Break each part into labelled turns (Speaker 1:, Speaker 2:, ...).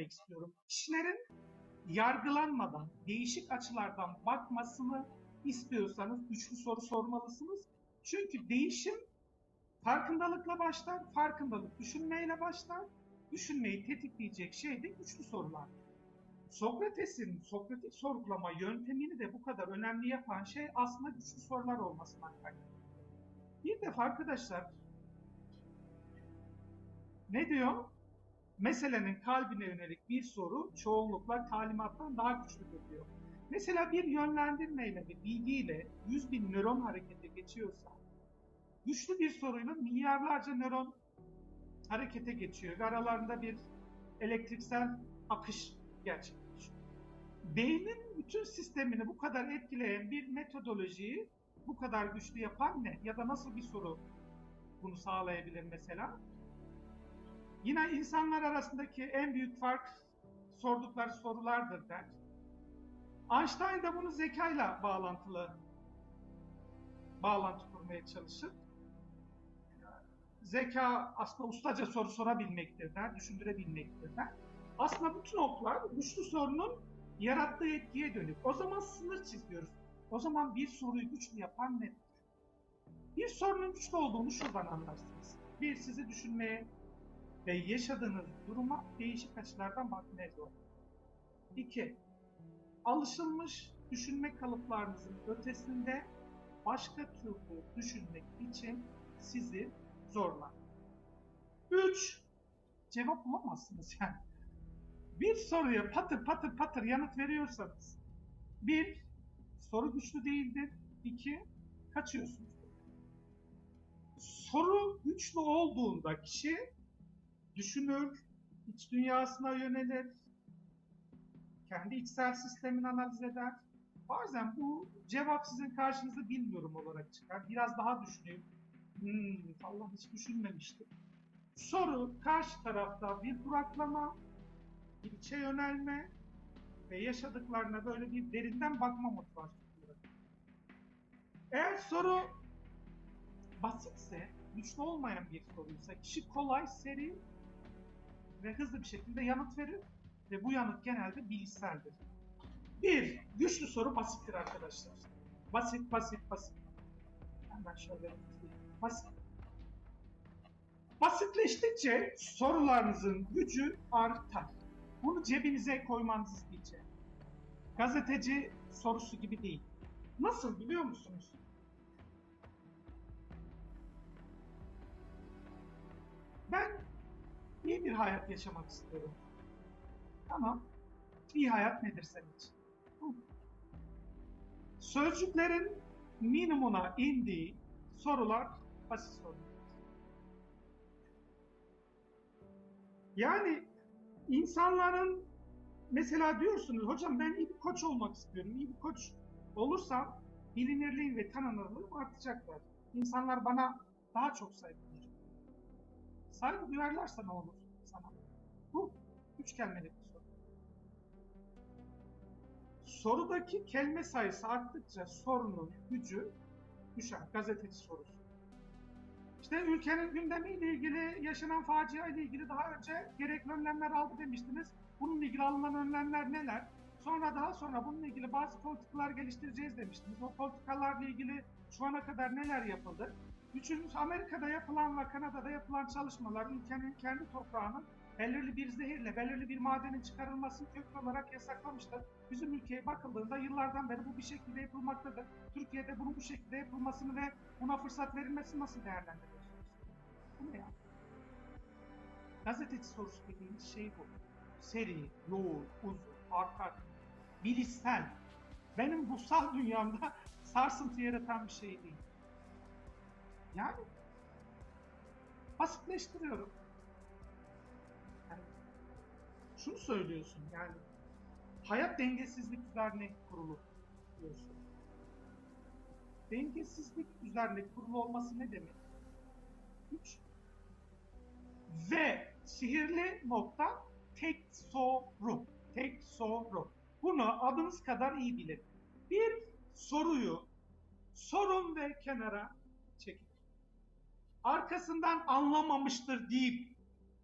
Speaker 1: demek istiyorum? Kişilerin yargılanmadan, değişik açılardan bakmasını istiyorsanız güçlü soru sormalısınız. Çünkü değişim farkındalıkla başlar, farkındalık düşünmeyle başlar. Düşünmeyi tetikleyecek şey de güçlü sorular. Sokrates'in Sokratik sorgulama yöntemini de bu kadar önemli yapan şey aslında güçlü sorular olmasından kaynaklı. Bir defa arkadaşlar ne diyor? Meselenin kalbine yönelik bir soru çoğunlukla talimattan daha güçlüdür diyor. Mesela bir yönlendirmeyle ve bilgiyle 100 bin nöron harekete geçiyorsa güçlü bir soruyla milyarlarca nöron harekete geçiyor ve aralarında bir elektriksel akış gerçekleşiyor. Beynin bütün sistemini bu kadar etkileyen bir metodolojiyi bu kadar güçlü yapan ne? Ya da nasıl bir soru bunu sağlayabilir mesela? Yine insanlar arasındaki en büyük fark sordukları sorulardır der. Einstein de bunu zekayla bağlantılı bağlantı kurmaya çalışır. Zeka aslında ustaca soru sorabilmektir der, düşündürebilmektir der. Aslında bütün oklar güçlü sorunun yarattığı etkiye dönük. O zaman sınır çiziyoruz. O zaman bir soruyu güçlü yapan nedir? Bir sorunun güçlü olduğunu şuradan anlarsınız. Bir, sizi düşünmeye ve yaşadığınız duruma değişik açılardan bakmaya zor. İki, alışılmış düşünme kalıplarınızın ötesinde başka türlü düşünmek için sizi zorlar. Üç, cevap bulamazsınız yani. Bir soruya patır patır patır yanıt veriyorsanız, bir, soru güçlü değildir. İki, kaçıyorsunuz. Soru güçlü olduğunda kişi düşünür, iç dünyasına yönelir, kendi içsel sistemini analiz eder. Bazen bu cevap sizin karşınıza bilmiyorum olarak çıkar. Biraz daha düşüneyim. Hmm, Allah hiç düşünmemiştim. Soru karşı tarafta bir duraklama, bir içe yönelme ve yaşadıklarına böyle bir derinden bakma motivasyonu. Eğer soru basitse, güçlü olmayan bir soruysa, kişi kolay, seri ve hızlı bir şekilde yanıt verir ve bu yanıt genelde bilişseldir. Bir, güçlü soru basittir arkadaşlar. Basit, basit, basit. Hemen şöyle basit. Basitleştikçe sorularınızın gücü artar. Bunu cebinize koymanızı isteyeceğim. Gazeteci sorusu gibi değil. Nasıl biliyor musunuz? Bir hayat yaşamak istiyorum. Tamam. İyi hayat nedir senin için? Sözcüklerin minimuma indiği sorular basit sorular. Yani insanların mesela diyorsunuz hocam ben iyi bir koç olmak istiyorum. İyi bir koç olursam bilinirliğim ve tanınırlığım artacaklar. İnsanlar bana daha çok saygı duyacak. Saygı duyarlarsa ne olur sana? Bu üç kelimelik bir soru. Sorudaki kelime sayısı arttıkça sorunun gücü düşer. Gazeteci sorusu. İşte ülkenin gündemiyle ilgili, yaşanan facia ile ilgili daha önce gerekli önlemler aldı demiştiniz. Bununla ilgili alınan önlemler neler? Sonra daha sonra bununla ilgili bazı politikalar geliştireceğiz demiştiniz. O politikalarla ilgili şu ana kadar neler yapıldı? Üçüncüsü Amerika'da yapılan ve Kanada'da yapılan çalışmalar ülkenin kendi toprağının belirli bir zehirle, belirli bir madenin çıkarılmasını köklü olarak yasaklamıştır. Bizim ülkeye bakıldığında yıllardan beri bu bir şekilde yapılmaktadır. Türkiye'de bunun bu şekilde yapılmasını ve buna fırsat verilmesini nasıl değerlendiriyorsunuz? Bu ne ya? Gazeteci sorusu dediğimiz şey bu. Seri, yoğun, uzun, arka, bilişsel. Benim ruhsal dünyamda sarsıntı yaratan bir şey değil. Yani basitleştiriyorum. Yani şunu söylüyorsun yani hayat dengesizlik üzerine kurulu diyorsun. Dengesizlik üzerine kurulu olması ne demek? Üç. Ve sihirli nokta tek soru. Tek soru. Bunu adınız kadar iyi bilin. Bir soruyu sorun ve kenara arkasından anlamamıştır deyip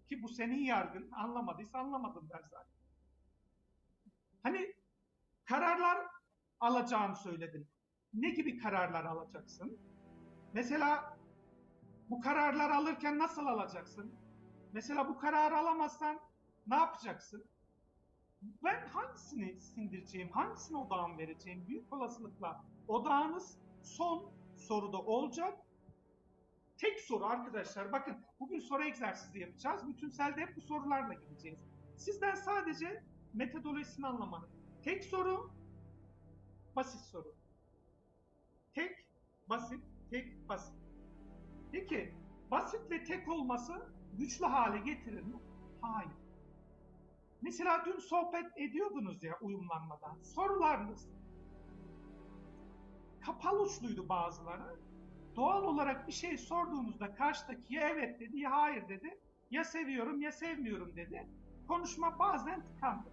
Speaker 1: Ki bu senin yargın. Anlamadıysa anlamadım der zaten. Hani kararlar alacağını söyledin. Ne gibi kararlar alacaksın? Mesela bu kararlar alırken nasıl alacaksın? Mesela bu kararı alamazsan ne yapacaksın? Ben hangisini sindireceğim, hangisine odağım vereceğim büyük olasılıkla odağınız son soruda olacak. Tek soru arkadaşlar bakın bugün soru egzersizi yapacağız. Bütünselde hep bu sorularla gideceğiz. Sizden sadece metodolojisini anlamanız. Tek soru, basit soru. Tek, basit, tek, basit. Peki basitle tek olması güçlü hale getirir mi? Hayır. Mesela dün sohbet ediyordunuz ya uyumlanmadan. Sorularınız kapalı uçluydu bazıları. Doğal olarak bir şey sorduğunuzda karşıdaki ya evet dedi ya hayır dedi. Ya seviyorum ya sevmiyorum dedi. Konuşma bazen tıkandı.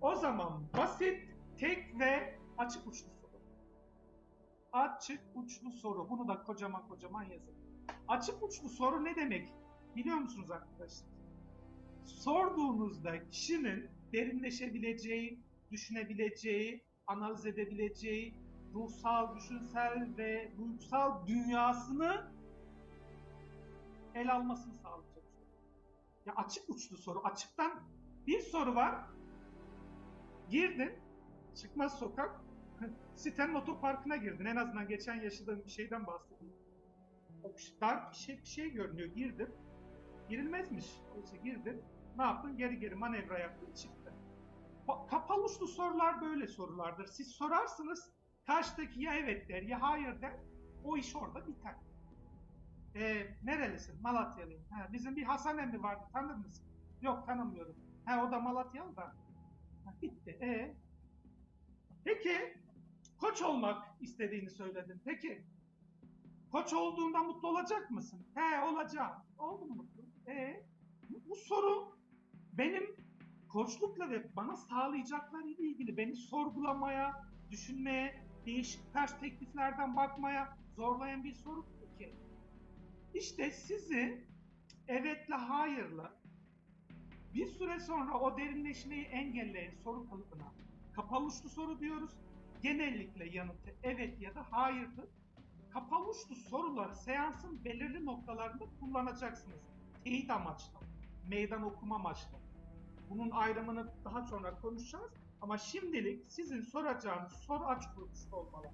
Speaker 1: O zaman basit, tek ve açık uçlu soru. Açık uçlu soru. Bunu da kocaman kocaman yazın. Açık uçlu soru ne demek? Biliyor musunuz arkadaşlar? Sorduğunuzda kişinin derinleşebileceği, düşünebileceği, analiz edebileceği, ruhsal, düşünsel ve duygusal dünyasını el almasını sağlayacak soru. Ya açık uçlu soru. Açıktan bir soru var. Girdin. Çıkmaz sokak. Sitenin otoparkına girdin. En azından geçen yaşadığım bir şeyden bahsedeyim. Dar bir şey, bir şey görünüyor. Girdim. Girilmezmiş. Oysa girdin. Ne yaptın? Geri geri manevra yaptın. Çıktın. Kapalı uçlu sorular böyle sorulardır. Siz sorarsınız. Karşıdaki ya evet der ya hayır der. O iş orada biter. Ee, nerelisin? Malatyalıyım. Ha, bizim bir Hasan emmi vardı. Tanır mısın? Yok tanımıyorum. Ha, o da Malatyalı da. Ha, bitti. E Peki koç olmak istediğini söyledin. Peki koç olduğunda mutlu olacak mısın? He olacağım. Oldu mu mutlu? E bu, bu soru benim koçlukla ve bana sağlayacakları ile ilgili beni sorgulamaya, düşünmeye, değişik perspektiflerden bakmaya zorlayan bir soru ki. İşte sizi evetle hayırla bir süre sonra o derinleşmeyi engelleyen soru kalıbına kapalı uçlu soru diyoruz. Genellikle yanıtı evet ya da hayırdır. Kapalı uçlu soruları seansın belirli noktalarında kullanacaksınız. Teyit amaçlı, meydan okuma amaçlı. Bunun ayrımını daha sonra konuşacağız. Ama şimdilik sizin soracağınız soru açık olmalı.